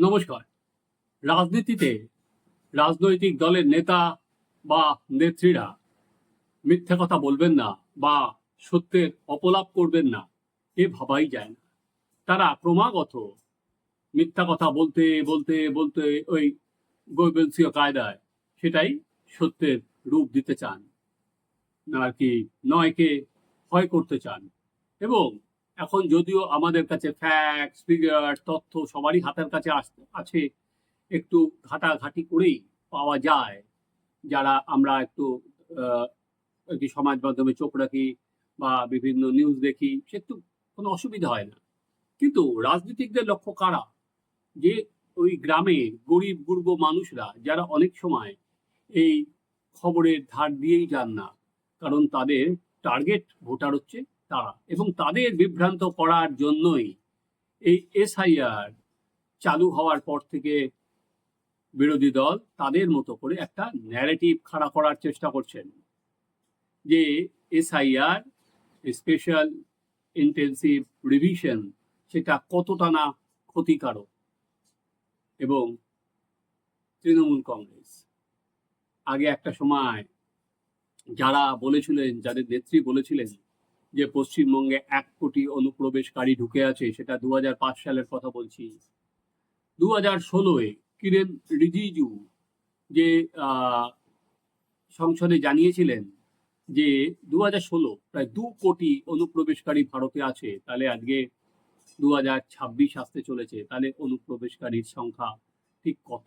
নমস্কার। রাজনীতিতে রাজনৈতিক দলের নেতা বা নেত্রীরা মিথ্যা কথা বলবেন না বা সত্যের অপলাপ করবেন না, এ ভাবাই যায় না। তারা ক্রমাগত মিথ্যা কথা বলতে বলতে বলতে ওই গৈবেলসীয় কায়দায় সেটাই সত্যের রূপ দিতে চান। আর কি নয়কে ভয় করতে চান। এবং এখন যদিও আমাদের কাছে ফ্যাক্ট ফিগার তথ্য সবারই হাতের কাছে আছে, একটু ঘাটাঘাটি করেই পাওয়া যায়। যারা আমরা একটু কি সমাজ মাধ্যমে চোখ রাখি বা বিভিন্ন নিউজ দেখি, সে একটু কোনো অসুবিধা হয় না। কিন্তু রাজনীতিকদের লক্ষ্য কারা? যে ওই গ্রামে গরিব, গুর্ব মানুষরা, যারা অনেক সময় এই খবরের ধার দিয়েই যান না, কারণ তাদের টার্গেট ভোটার হচ্ছে তারা এবং তাদের বিভ্রান্ত করার জন্যই এই এসআইআর চালু হওয়ার পর থেকে বিরোধী দল তাদের মতো করে একটা ন্যারেটিভ খাড়া করার চেষ্টা করছেন যে এসআইআর স্পেশাল ইন্টেন্সিভ রিভিশন সেটা কতটা না ক্ষতিকারক এবং তৃণমূল কংগ্রেস। আগে একটা সময় যারা বলেছিলেন, যাদের নেত্রী বলেছিলেন যে পশ্চিমবঙ্গে এক কোটি অনুপ্রবেশকারী ঢুকে আছে, সেটা দু হাজার পাঁচ সালের কথা বলছি। দু হাজার ষোলোয় কিরেন রিজিজু যে সংসদে জানিয়েছিলেন যে দু হাজার ষোলো প্রায় দু কোটি অনুপ্রবেশকারী ভারতে আছে, তাহলে আজকে দু হাজার ছাব্বিশ আসতে চলেছে, তাহলে অনুপ্রবেশকারীর সংখ্যা ঠিক কত?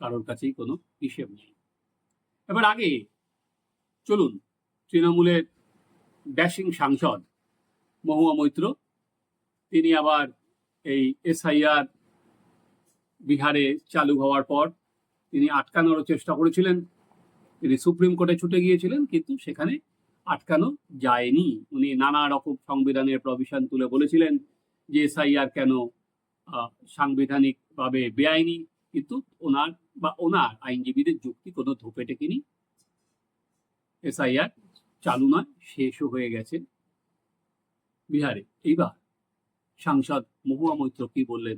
কারোর কাছেই কোনো হিসেব নেই। এবার আগে চলুন, তৃণমূলের ড্যাশিং সাংসদ মহুয়া মৈত্র। তিনি আবার এই এসআইআর বিহারে চালু হওয়ার পর তিনি আটকানোর চেষ্টা করেছিলেন। তিনি সুপ্রিম কোর্টে ছুটে গিয়েছিলেন, কিন্তু সেখানে আটকানো যায়নি। উনি নানা রকম সংবিধানের প্রভিশন তুলে বলেছিলেন যে এসআইআর কেন সাংবিধানিকভাবে বেআইনি, কিন্তু ওনার বা ওনার আইনজীবীদের যুক্তি কোনো ধোপে টেকেনি এসআইআর চালু নয় শেষও হয়ে গেছে বিহারে এইবার সাংসদ মহুয়া মৈত্র কি বললেন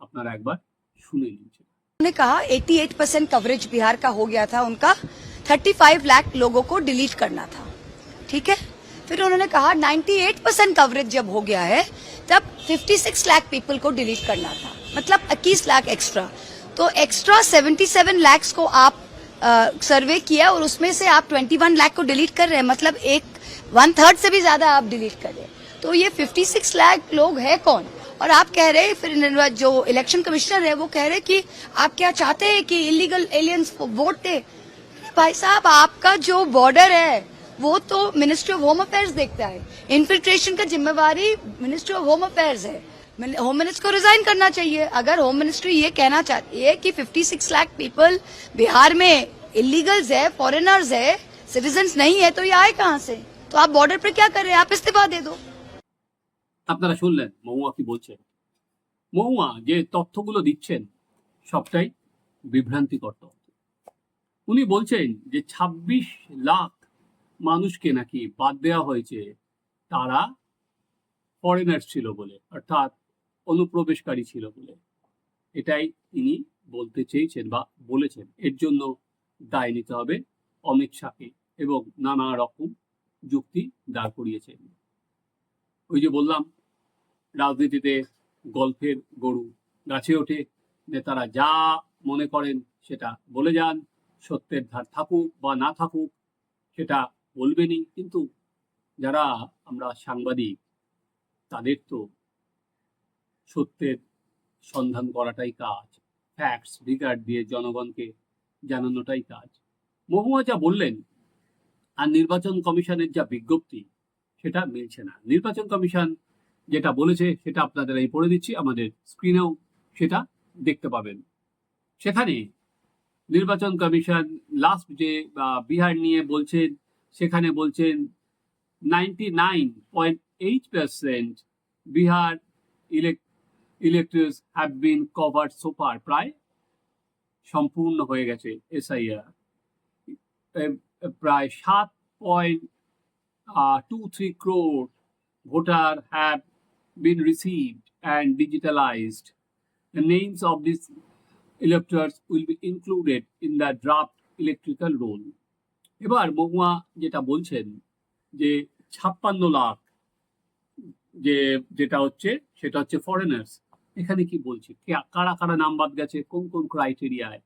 আপনারা একবার শুনে নিন সেটা। उन्होंने कहा 88 परसेंट कवरेज बिहार का हो गया था उनका 35 लाख लोगों को डिलीट करना था ठीक है फिर उन्होंने कहा 98 परसेंट कवरेज जब हो गया है तब 56 लाख पीपल को डिलीट करना था मतलब 21 लाख एक्स्ट्रा तो एक्स्ट्रा 77 लैक्स को आप सर्वे किया और उसमें से आप 21 लाख को डिलीट कर रहे हैं। मतलब एक वन थर्ड से भी ज़्यादा आप डिलीट कर रहे हैं। तो ये 56 लाख लोग है कौन? और आप कह रहे हैं, फिर जो इलेक्शन कमिश्नर है, वो कह रहे कि आप क्या चाहते हैं कि इलीगल एलियंस वोट दे? भाई साहब, आपका जो बॉर्डर है, वो तो मिनिस्ट्री ऑफ़ होम अफेयर्स देखता है। इन्फिल्ट्रेशन का जिम्मेवारी मिनिस्ट्री ऑफ़ होम अफेयर्स है। होम मिनिस्टर को रिजाइन करना चाहिए अगर होम मिनिस्ट्री ये कहना चाहती है कि 56 लाख पीपल बिहार में इलीगल्स है फॉरेनर्स है सिटीजन नहीं है तो ये आए कहाँ से तो आप बॉर्डर पर क्या कर रहे हैं आप इस्तीफा दे दो আপনারা শুনলেন মহুয়া কি বলছেন মহুয়া যে তথ্যগুলো দিচ্ছেন সবটাই বিভ্রান্তিকর তথ্য উনি বলছেন যে ২৬ লাখ মানুষকে নাকি বাদ দেওয়া হয়েছে তারা ফরেনার ছিল বলে অর্থাৎ অনুপ্রবেশকারী ছিল বলে। এটাই তিনি বলতে চেয়েছেন বা বলেছেন। এর জন্য দায় নিতে হবে অমিত শাহকে এবং নানা রকম যুক্তি দাঁড় করিয়েছেন ওই যে বললাম, রাজনীতিতে গল্পের গরু গাছে ওঠে, নেতারা যা মনে করেন সেটা বলে যান, সত্যের ধার থাকুক বা না থাকুক সেটা বলবেনই। কিন্তু যারা আমরা সাংবাদিক, তাদের তো সত্যের সন্ধান করাটাই কাজ। ফ্যাক্টস রিগার্ড দিয়ে জনগণকে জানানোটাই কাজ। মহুয়া যা বললেন, আর নির্বাচন কমিশনের যা বিজ্ঞপ্তি, সেটা মিলছে না। নির্বাচন কমিশন যেটা বলেছে, সেটা আপনাদের এই পড়ে দিচ্ছি, আমাদের স্ক্রিনেও সেটা দেখতে পাবেন। সেখানে নির্বাচন কমিশন লাস্ট যে বিহার নিয়ে বলছেন, সেখানে বলছেন ninety nine point eight percent Bihar electors have been covered so far প্রায় সম্পূর্ণ হয়ে গেছে এসআইআর প্রায় সাত point uh, 2 3 crore voter have been received and digitalized the names of these electors will be included in the draft electrical roll. এবার মহুয়া যেটা বলছেন যে ছাপ্পান্ন লাখ যে যেটা হচ্ছে সেটা হচ্ছে ফরেনার্স এখানে কি বলছি? কারা কারা নাম বাদ গেছে? কোন কোন ক্রাইটেরিয়ায়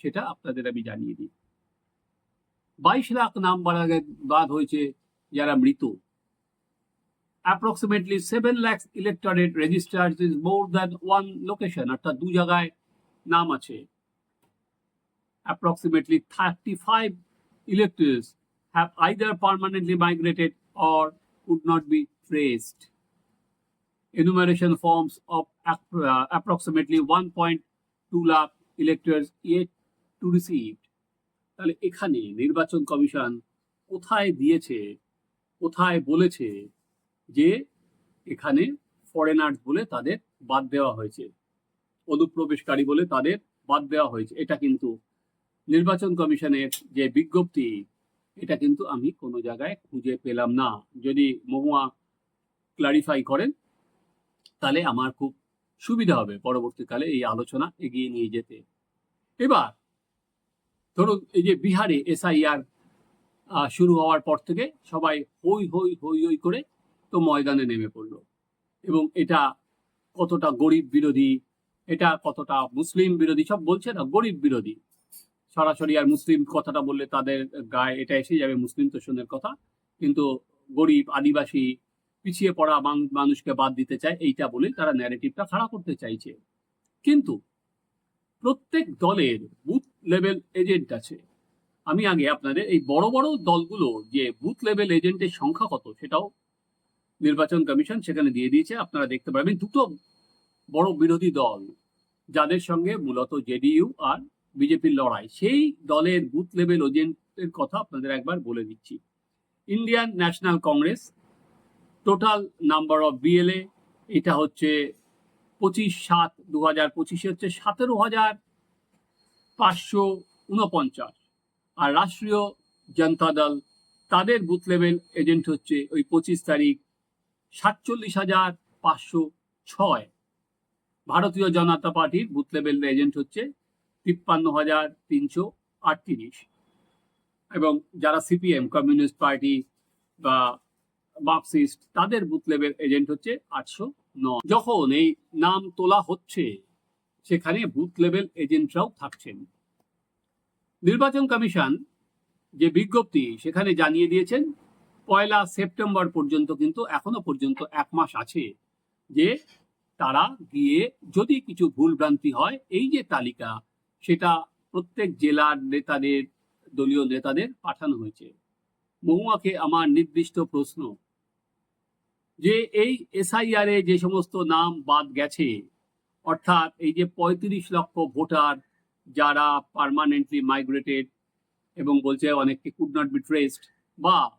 সেটা আপনাদের আমি জানিয়ে দিই। বাইশ লাখ নাম বাদ হয়েছে যারা মৃত। Approximately seven lakhs electorate registers is more than one location অর্থাৎ দু জায়গায় নাম আছে। Approximately 35 electors have either permanently migrated or could not be traced. Enumeration forms of uh, approximately 1.2 lakh electors yet to receive. তাহলে এখানে নির্বাচন commission কোথায় দিয়েছে কোথায় বলেছে যে এখানে ফরেনার্স বলে তাদের বাদ দেওয়া হয়েছে অনুপ্রবেশকারী বলে তাদের বাদ দেওয়া হয়েছে এটা কিন্তু নির্বাচন কমিশনের যে বিজ্ঞপ্তি এটা কিন্তু আমি কোনো জায়গায় খুঁজে পেলাম না যদি মহুয়া ক্লারিফাই করেন তাহলে আমার খুব সুবিধা হবে পরবর্তীকালে এই আলোচনা এগিয়ে নিয়ে যেতে। এবার, ধরুন এই যে বিহারে এসআইআর শুরু হওয়ার পর থেকে সবাই হই হই হই হই করে তো ময়দানে নেমে পড়ল। এবং এটা কতটা গরিব বিরোধী, এটা কতটা মুসলিম বিরোধী, সব বলছে না, গরিব বিরোধী। সরাসরি আর মুসলিম কথাটা বললে তাদের গায়ে এটা এসে যাবে, মুসলিম তোষণের কথা। কিন্তু গরিব, আদিবাসী পিছিয়ে পড়া মানুষকে বাদ দিতে চায়, এইটা বলে তারা ন্যারেটিভটা খাড়া করতে চাইছে। কিন্তু প্রত্যেক দলের বুথ লেভেল এজেন্ট আছে। আমি আগে আপনাদের এই বড় বড় দলগুলো যে বুথ লেভেল এজেন্টের সংখ্যা কত, সেটাও নির্বাচন কমিশন সেখানে দিয়ে দিয়েছে। আপনারা দেখতে পাবেন দুটো বড় বিরোধী দল, যাদের সঙ্গে মূলত জেডিইউ আর বিজেপির লড়াই। সেই দলের বুথ লেভেল এজেন্টের কথা আপনাদের একবার বলে দিচ্ছি। Indian National Congress total number of BLA এটা হচ্ছে পঁচিশ সাত দু হাজার পঁচিশে হচ্ছে সতেরো হাজার পাঁচশো উনপঞ্চাশ। আর রাষ্ট্রীয় জনতা দল, তাদের বুথ লেভেল এজেন্ট হচ্ছে ওই পঁচিশ তারিখ সাতচল্লিশ হাজার পাঁচশো ছয়। ভারতীয় জনতা পার্টির বুথ লেভেল এজেন্ট হচ্ছে তিপ্পান্ন হাজার তিনশো আটত্রিশ। এবং যারা C P M communist party বা মার্কসিস্ট তাদের বুথ লেভেল এজেন্ট হচ্ছে আটশো নয়। যখন এই নাম তোলা হচ্ছে, সেখানে বুথ লেভেল এজেন্টরাও থাকছেন। নির্বাচন কমিশন যে বিজ্ঞপ্তি, সেখানে জানিয়ে দিয়েছেন, পয়লা সেপ্টেম্বর পর্যন্ত কিন্তু এখনও পর্যন্ত এক মাস আছে যে তারা গিয়ে যদি কিছু ভুলভ্রান্তি হয়, এই যে তালিকা, সেটা প্রত্যেক জেলার নেতাদের, দলীয় নেতাদের পাঠানো হয়েছে। মহুয়াকে আমার নির্দিষ্ট প্রশ্ন। যে এই এসআইআর এ যে সমস্ত নাম বাদ গেছে, অর্থাৎ এই যে পঁয়ত্রিশ লক্ষ ভোটার যারা পার্মানেন্টলি মাইগ্রেটেড এবং বলছে অনেককে কুড নট বি ট্রেসড বা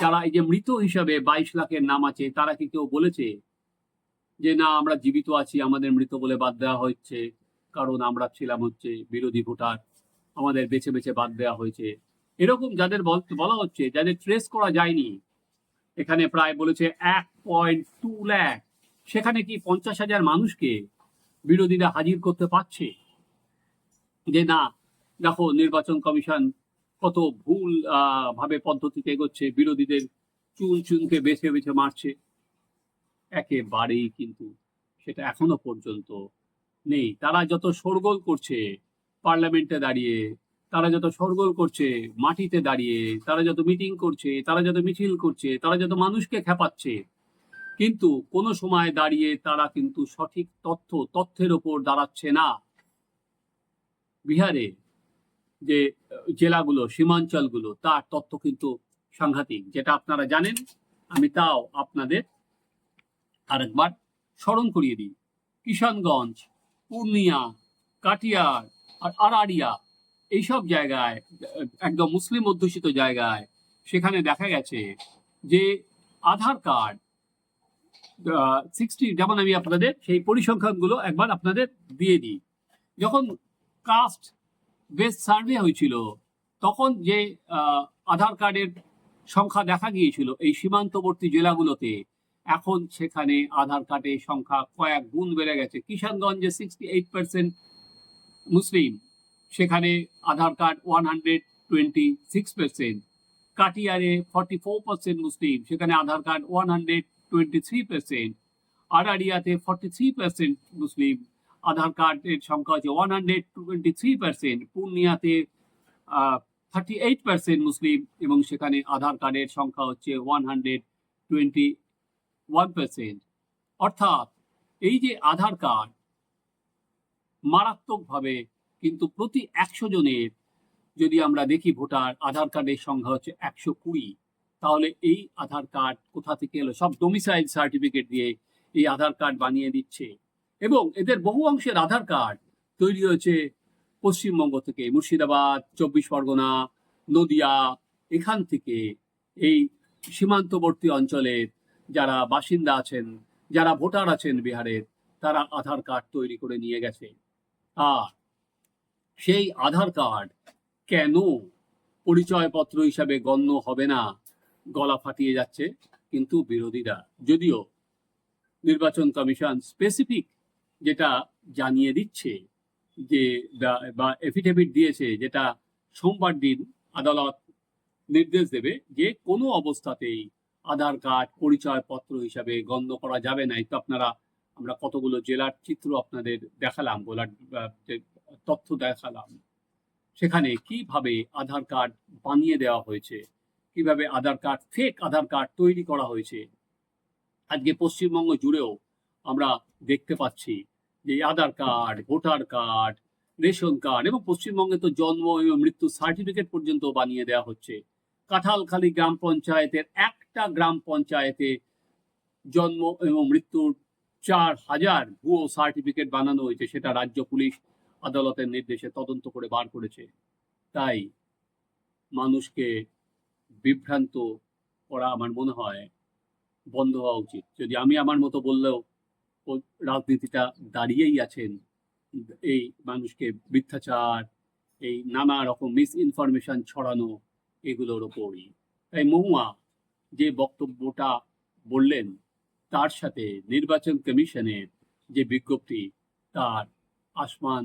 যারা এই যে মৃত হিসাবে বাইশ লাখের নাম আছে, তারা কি কেউ বলেছে যে না, আমরা জীবিত আছি, আমাদের মৃত বলে বাদ দেওয়া হচ্ছে কারণ আমরা ছিলাম হচ্ছে বিরোধী ভোটার, আমাদের বেছে বেছে বাদ দেওয়া হয়েছে। এরকম যাদের বল- হচ্ছে, যাদের ট্রেস করা যায়নি এখানে প্রায় বলেছে এক পয়েন্ট টু ল্যাক সেখানে কি পঞ্চাশ হাজার মানুষকে বিরোধীরা হাজির করতে পারছে? যে না, দেখো, নির্বাচন কমিশন কত ভুল ভাবে পদ্ধতিতে এগোচ্ছে, বিরোধীদের চুন চুনকে বেছে বেছে মারছে। একেবারেই কিন্তু সেটা এখনও পর্যন্ত নেই। তারা যত শোরগোল করছে, পার্লামেন্টে দাঁড়িয়ে তারা যত শোরগোল করছে মাটিতে দাঁড়িয়ে, তারা যত মিটিং করছে, তারা যত মিছিল করছে, তারা যত মানুষকে খেপাচ্ছে, কিন্তু কোনো সময় দাঁড়িয়ে তারা কিন্তু সঠিক তথ্য, তথ্যের ওপর দাঁড়াচ্ছে না। বিহারে যে জেলাগুলো, সীমাঞ্চলগুলো, তার তথ্য কিন্তু সাংঘাতিক, যেটা আপনারা জানেন। আমি তাও আপনাদের আরেকবার স্মরণ করিয়ে দিই। কিষানগঞ্জ, পূর্ণিয়া, কাটিয়ার আর আরারিয়া এইসব জায়গায়, একদম মুসলিম অধ্যুষিত জায়গায় সেখানে দেখা গেছে যে আধার কার্ড সিক্সটি যেমন আমি আপনাদের সেই পরিসংখ্যানগুলো একবার আপনাদের দিয়ে দিই। যখন কাস্ট বেস সার্ভে হয়েছিল, তখন যে আধার কার্ডের সংখ্যা দেখা গিয়েছিল এই সীমান্তবর্তী জেলাগুলোতে, এখন সেখানে আধার কার্ডের সংখ্যা কয়েক গুণ বেড়ে গেছে। কিষানগঞ্জে সিক্সটি এইট পার্সেন্ট মুসলিম। সেখানে Aadhaar card one hundred twenty six percent কাটিয়ারে forty four percent মুসলিম, সেখানে Aadhaar card one hundred twenty three percent আরারিয়াতে forty three percent Muslim, Aadhaar কার্ডের সংখ্যা হচ্ছে one hundred twenty three percent পূর্ণিয়াতে thirty eight percent মুসলিম এবং সেখানে আধার কার্ডের সংখ্যা হচ্ছে one hundred twenty one percent অর্থাৎ এই যে আধার কার্ড মারাত্মকভাবে কিন্তু প্রতি একশো জনের যদি আমরা দেখি ভোটার, আধার কার্ডের সংখ্যা হচ্ছে একশো কুড়ি, তাহলে এই আধার কার্ড কোথা থেকে এলো? সব ডোমিসাইল সার্টিফিকেট দিয়ে এই আধার কার্ড বানিয়ে দিচ্ছে। এবং এদের বহু অংশের আধার কার্ড তৈরি হয়েছে পশ্চিমবঙ্গ থেকে, মুর্শিদাবাদ, চব্বিশ পরগনা, নদিয়া, এখান থেকে এই সীমান্তবর্তী অঞ্চলের যারা বাসিন্দা আছেন, যারা ভোটার আছেন বিহারের, তারা আধার কার্ড তৈরি করে নিয়ে গেছে। আর সেই আধার কার্ড কেন পরিচয়পত্র হিসাবে গণ্য হবে না? গলা ফাটিয়ে যাচ্ছে কিন্তু বিরোধীরা। যদিও নির্বাচন কমিশন স্পেসিফিক যেটা জানিয়ে দিচ্ছে যে বা- এফিডেভিট দিয়েছে যেটা সোমবার দিন আদালত নির্দেশ দেবে যে কোনো অবস্থাতেই আধার কার্ড পরিচয়পত্র হিসাবে গণ্য করা যাবে না। তো আপনারা, আমরা কতগুলো জেলার চিত্র আপনাদের দেখালাম গোলার তথ্য দেখালাম। সেখানে কীভাবে আধার কার্ড বানিয়ে দেওয়া হয়েছে, কীভাবে Aadhaar card fake Aadhaar card তৈরি করা হয়েছে। আজকে পশ্চিমবঙ্গ জুড়েও আমরা দেখতে পাচ্ছি যে Aadhaar card, voter card, ration card এবং পশ্চিমবঙ্গে তো জন্ম এবং মৃত্যু সার্টিফিকেট পর্যন্ত বানিয়ে দেওয়া হচ্ছে। কাঁঠালখালী গ্রাম পঞ্চায়েতের একটা গ্রাম পঞ্চায়েতে জন্ম এবং মৃত্যুর চার হাজার ভুয়ো সার্টিফিকেট বানানো হয়েছে, সেটা রাজ্য পুলিশ আদালতের নির্দেশে তদন্ত করে বার করেছে। তাই মানুষকে বিভ্রান্ত করা আমার মনে হয় বন্ধ হওয়া উচিত। যদি আমি আমার মতো বললেও রাজনীতিটা দাঁড়িয়েই আছেন, এই মানুষকে মিথ্যাচার, এই নানা রকম মিস ইনফরমেশন ছড়ানো এগুলোর ওপরই। তাই মহুয়া যে বক্তব্যটা বললেন, তার সাথে নির্বাচন কমিশনের যে বিজ্ঞপ্তি, তার আসমান